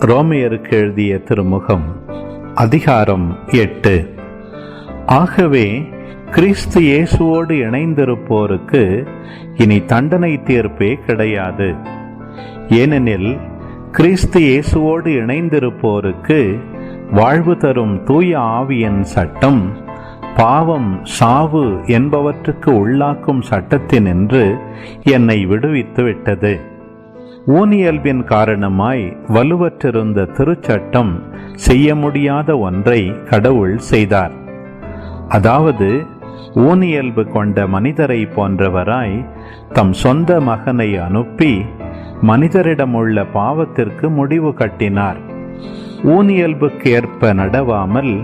ரோமையருக்கு எழுதிய திருமுகம் அதிகாரம் எட்டு. ஆகவே கிறிஸ்து இயேசுவோடு இணைந்திருப்போருக்கு இனி தண்டனை தீர்ப்பே கிடையாது. ஏனெனில் கிறிஸ்து இயேசுவோடு இணைந்திருப்போருக்கு வாழ்வு தரும் தூய ஆவியின் சட்டம் பாவம் சாவு என்பவற்றுக்கு உள்ளாக்கும் சட்டத்தினின்று என்னை விடுவித்து விட்டது ஊனியல்பின் காரணமாய் வலுவற்றிருந்த திருச்சட்டம் செய்ய முடியாத ஒன்றை கடவுள் செய்தார். அதாவது ஊனியல்பு கொண்ட மனிதரை போன்றவராய் தம் சொந்த மகனை அனுப்பி மனிதரிடமுள்ள பாவத்திற்கு முடிவு கட்டினார். ஊனியல்புக்கேற்ப நடவாமல்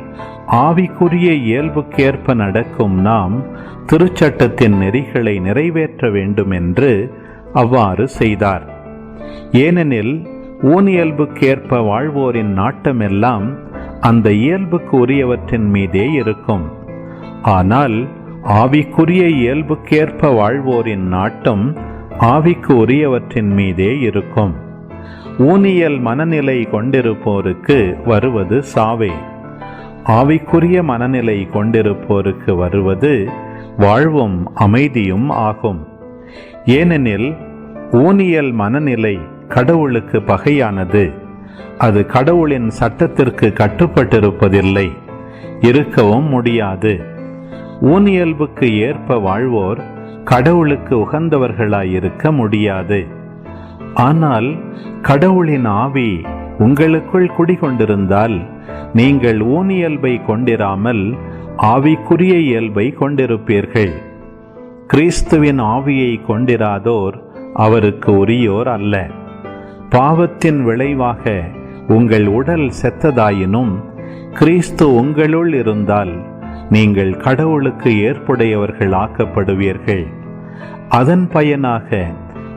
ஆவிக்குரிய இயல்புக்கேற்ப நடக்கும் நாம் திருச்சட்டத்தின் நெறிகளை நிறைவேற்ற வேண்டும் என்று அவ்வாறு செய்தார். ஏனெனில் ஊனியல்புக்கேற்ப வாழ்வோரின் நாட்டமெல்லாம் அந்த இயல்புக்கு உரியவற்றின் மீதே இருக்கும். ஆனால் ஆவிக்குரிய இயல்புக்கேற்ப வாழ்வோரின் நாட்டம் ஆவிக்கு உரியவற்றின் மீதே இருக்கும். ஊனியல் மனநிலை கொண்டிருப்போருக்கு வருவது சாவே. ஆவிக்குரிய மனநிலை கொண்டிருப்போருக்கு வருவது வாழ்வும் அமைதியும் ஆகும். ஏனெனில் ஊனியல் மனநிலை கடவுளுக்கு பகையானது. அது கடவுளின் சட்டத்திற்கு கட்டுப்பட்டிருப்பதில்லை. இருக்கவும் முடியாது. ஊனியல்புக்கு ஏற்ப வாழ்வோர் கடவுளுக்கு உகந்தவர்களாயிருக்க முடியாது. ஆனால் கடவுளின் ஆவி உங்களுக்குள் குடிகொண்டிருந்தால் நீங்கள் ஊனியல்பை கொண்டிராமல் ஆவிக்குரிய இயல்பை கொண்டிருப்பீர்கள். கிறிஸ்துவின் ஆவியை கொண்டிராதோர் அவருக்கு உரியோர் அல்ல. பாவத்தின் விளைவாக உங்கள் உடல் செத்ததாயினும் கிறிஸ்து உங்களுள் இருந்தால் நீங்கள் கடவுளுக்கு ஏற்புடையவர்கள் ஆக்கப்படுவீர்கள் அதன் பயனாக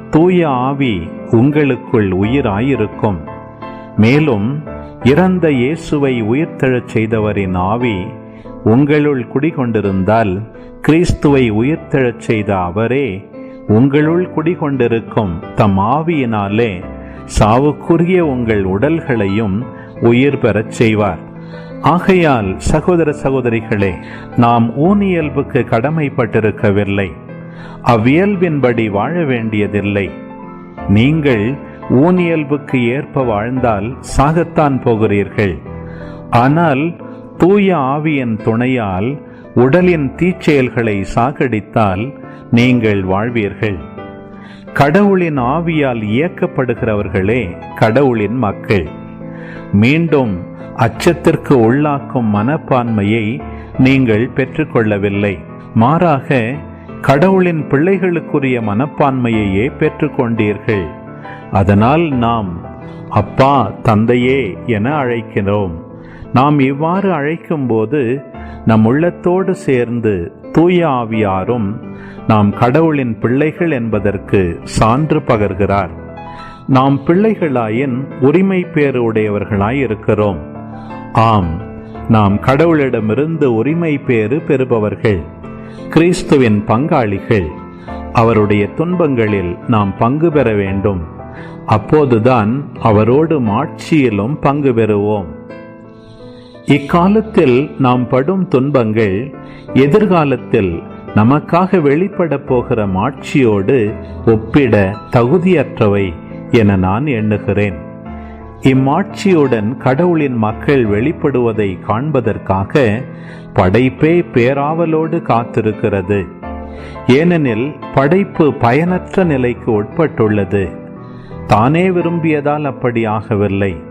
தூய ஆவி உங்களுக்குள் உயிராயிருக்கும். மேலும் இறந்த இயேசுவை உயிர்த்தெழச் செய்தவரின் ஆவி உங்களுள் குடிகொண்டிருந்தால் கிறிஸ்துவை உயிர்த்தெழச் செய்த அவரே உங்களுள் குடிகொண்டிருக்கும் தம் ஆவியினாலே சாவுக்குரிய உங்கள் உடல்களையும் உயிர் பெறச் செய்வார். ஆகையால் சகோதர சகோதரிகளே நாம் ஊனியல்புக்கு கடமைப்பட்டிருக்கவில்லை. அவ்வியல்பின்படி வாழ வேண்டியதில்லை. நீங்கள் ஊனியல்புக்கு ஏற்ப வாழ்ந்தால் சாகத்தான் போகிறீர்கள். ஆனால் தூய ஆவியின் துணையால் உடலின் தீச்செயல்களை சாகடித்தால் நீங்கள் வாழ்வீர்கள். கடவுளின் ஆவியால் இயக்கப்படுகிறவர்களே கடவுளின் மக்கள். மீண்டும் அச்சத்திற்கு உள்ளாக்கும் மனப்பான்மையை நீங்கள் பெற்றுக்கொள்ளவில்லை. மாறாக கடவுளின் பிள்ளைகளுக்குரிய மனப்பான்மையையே பெற்றுக்கொண்டீர்கள். அதனால் நாம் அப்பா தந்தையே என அழைக்கிறோம். நாம் இவ்வாறு அழைக்கும்போது நம் உள்ளத்தோடு சேர்ந்து தூய ஆவியாரும் நாம் கடவுளின் பிள்ளைகள் என்பதற்கு சான்று பகர்கிறார். நாம் பிள்ளைகளாயின் உரிமை பேறு உடையவர்களாய் இருக்கிறோம். ஆம் நாம் கடவுளிடமிருந்து உரிமை பேறு பெறுபவர்கள். கிறிஸ்துவின் பங்காளிகள் அவருடைய துன்பங்களில் நாம் பங்கு பெற வேண்டும். அப்போதுதான் அவரோடு மாட்சியிலும் பங்கு பெறுவோம். இக்காலத்தில் நாம் படும் துன்பங்கள் எதிர்காலத்தில் நமக்காக வெளிப்பட போகிற மாட்சியோடு ஒப்பிட தகுதியற்றவை என நான் எண்ணுகிறேன். இம்மாட்சியுடன் கடவுளின் மக்கள் வெளிப்படுவதை காண்பதற்காக படைப்பே பேராவலோடு காத்திருக்கிறது. ஏனெனில் படைப்பு பயனற்ற நிலைக்கு உட்பட்டுள்ளது. தானே விரும்பியதால் அப்படி ஆகவில்லை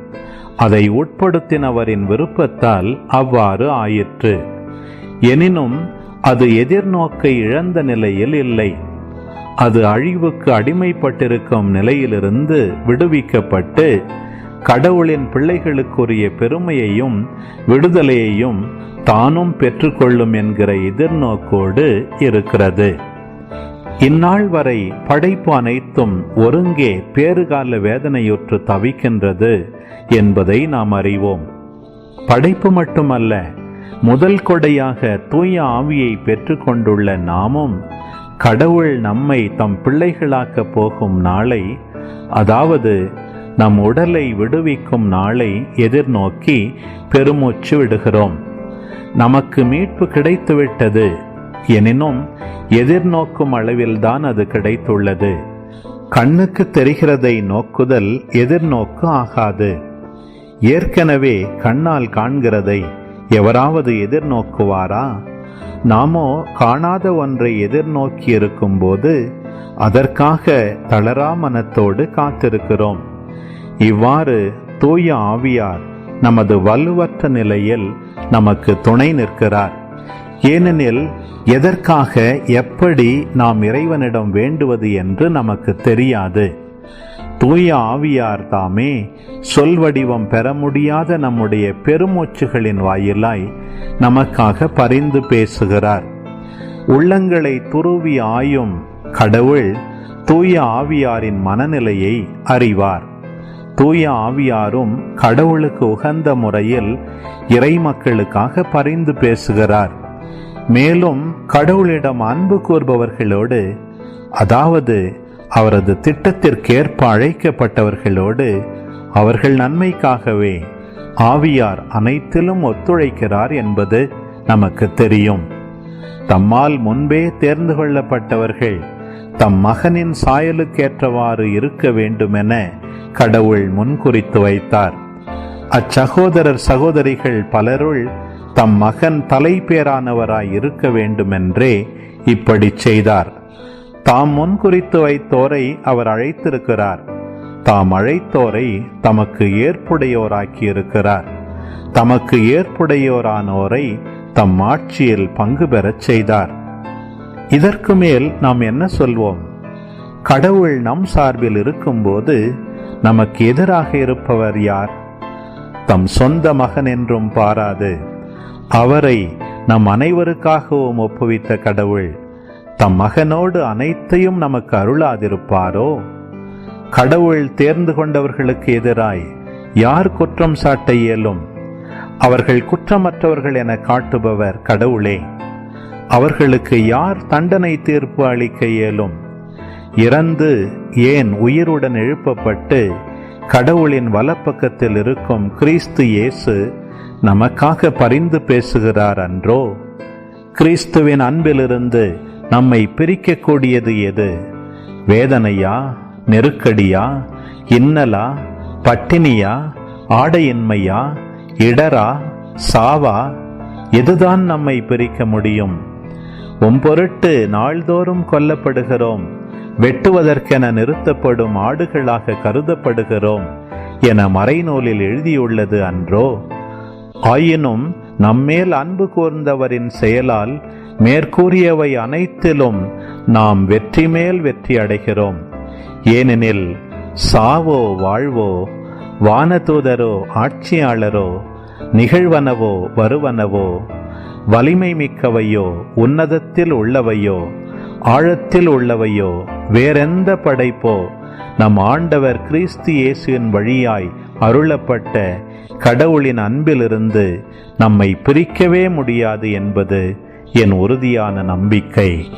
அதை உட்படுத்தினவரின் விருப்பத்தால் அவ்வாறு ஆயிற்று. எனினும் அது எதிர்நோக்கை இழந்த நிலையில் இல்லை. அது அழிவுக்கு அடிமைப்பட்டிருக்கும் நிலையிலிருந்து விடுவிக்கப்பட்டு கடவுளின் பிள்ளைகளுக்குரிய பெருமையையும் விடுதலையையும் தானும் பெற்றுக்கொள்ளும் என்கிற எதிர்நோக்கோடு இருக்கிறது. இந்நாள் வரை படைப்பு அனைத்தும் ஒருங்கே பேறுகால வேதனையுற்று தவிக்கின்றது என்பதை நாம் அறிவோம். படைப்பு மட்டுமல்ல முதல் கொடையாக தூய ஆவியை பெற்றுக்கொண்டுள்ள நாமும் கடவுள் நம்மை தம் பிள்ளைகளாக்க போகும் நாளை அதாவது நம் உடலை விடுவிக்கும் நாளை எதிர்நோக்கி பெருமூச்சு விடுகிறோம். நமக்கு மீட்பு கிடைத்துவிட்டது எனினும் எதிர்நோக்கும் அளவில்தான் அது கிடைத்துள்ளது. கண்ணுக்கு தெரிகிறதை நோக்குதல் எதிர்நோக்கு ஆகாது. ஏற்கனவே கண்ணால் காண்கிறதை எவராவது எதிர்நோக்குவாரா நாமோ காணாத ஒன்றை எதிர்நோக்கி இருக்கும்போது அதற்காக தளரா மனத்தோடு காத்திருக்கிறோம். இவ்வாறு தூய ஆவியார் நமது வலுவற்ற நிலையில் நமக்கு துணை நிற்கிறார். ஏனெனில் எதற்காக எப்படி நாம் இறைவனிடம் வேண்டுவது என்று நமக்கு தெரியாது. தூய ஆவியார் தாமே சொல்வடிவம் பெற முடியாத நம்முடைய பெருமூச்சுகளின் வாயிலாய் நமக்காக பரிந்து பேசுகிறார். உள்ளங்களை துருவி ஆயும் கடவுள் தூய ஆவியாரின் மனநிலையை அறிவார். தூய ஆவியாரும் கடவுளுக்கு உகந்த முறையில் இறை மக்களுக்காக பரிந்து பேசுகிறார். மேலும் கடவுளிடம் அன்பு கூர்பவர்களோடு அதாவது அவரது திட்டத்திற்கேற்ப அழைக்கப்பட்டவர்களோடு அவர்கள் நன்மைக்காகவே ஆவியார் அனைத்திலும் ஒத்துழைக்கிறார் என்பது நமக்கு தெரியும். தம்மால் முன்பே தேர்ந்து கொள்ளப்பட்டவர்கள் தம் மகனின் சாயலுக்கேற்றவாறு இருக்க வேண்டுமென கடவுள் முன்குறித்து வைத்தார். அச்சகோதரர் சகோதரிகள் பலருள் தம் மகன் தலைப்பேரானவராய் இருக்க வேண்டுமென்றே இப்படி செய்தார். தாம் முன்குறித்து வைத்தோரை அவர் அழைத்திருக்கிறார். தாம் அழைத்தோரை தமக்கு ஏற்புடையோராக்கி இருக்கிறார் தமக்கு ஏற்புடையோரானோரை தம் ஆட்சியில் பங்கு பெறச் செய்தார். இதற்கு மேல் நாம் என்ன சொல்வோம்? கடவுள் நம் சார்பில் இருக்கும்போது நமக்கு எதிராக இருப்பவர் யார்? தம் சொந்த மகன் என்றும் பாராது. அவரை நம் அனைவருக்காகவும் ஒப்புவித்த கடவுள் தம் மகனோடு அனைத்தையும் நமக்கு அருளாதிருப்பாரோ? கடவுள் தேர்ந்து கொண்டவர்களுக்கு எதிராய் யார் குற்றம் சாட்ட இயலும்? அவர்கள் குற்றமற்றவர்கள் என காட்டுபவர் கடவுளே. அவர்களுக்கு யார் தண்டனை தீர்ப்பு அளிக்க இயலும்? இறந்து ஏன் உயிருடன் எழுப்பப்பட்டு கடவுளின் வலப்பக்கத்தில் இருக்கும் கிறிஸ்து இயேசு நமக்காக பரிந்து பேசுகிறார் அன்றோ? கிறிஸ்துவின் அன்பிலிருந்து நம்மை பிரிக்கக்கூடியது எது? வேதனையா? நெருக்கடியா? இன்னலா? பட்டினியா? ஆடையின்மையா? இடரா? சாவா? எதுதான் நம்மை பிரிக்க முடியும்? உம்பொருட்டு நாள்தோறும் கொல்லப்படுகிறோம். வெட்டுவதற்கென நிறுத்தப்படும் ஆடுகளாக கருதப்படுகிறோம் என மறைநூலில் எழுதியுள்ளது அன்றோ? ஆயினும் நம்மேல் அன்பு கூர்ந்தவரின் செயலால் மேற்கூறியவை அனைத்திலும் நாம் வெற்றி மேல் வெற்றி அடைகிறோம். ஏனெனில் சாவோ வாழ்வோ வானதூதரோ ஆட்சியாளரோ நிகழ்வனவோ வருவனவோ வலிமை மிக்கவையோ உன்னதத்தில் உள்ளவையோ ஆழத்தில் உள்ளவையோ வேறெந்த படைப்போ நம் ஆண்டவர் கிறிஸ்து இயேசுவின் வழியாய் அருளப்பட்ட கடவுளின் அன்பிலிருந்து நம்மை பிரிக்கவே முடியாது என்பது என் உறுதியான நம்பிக்கை.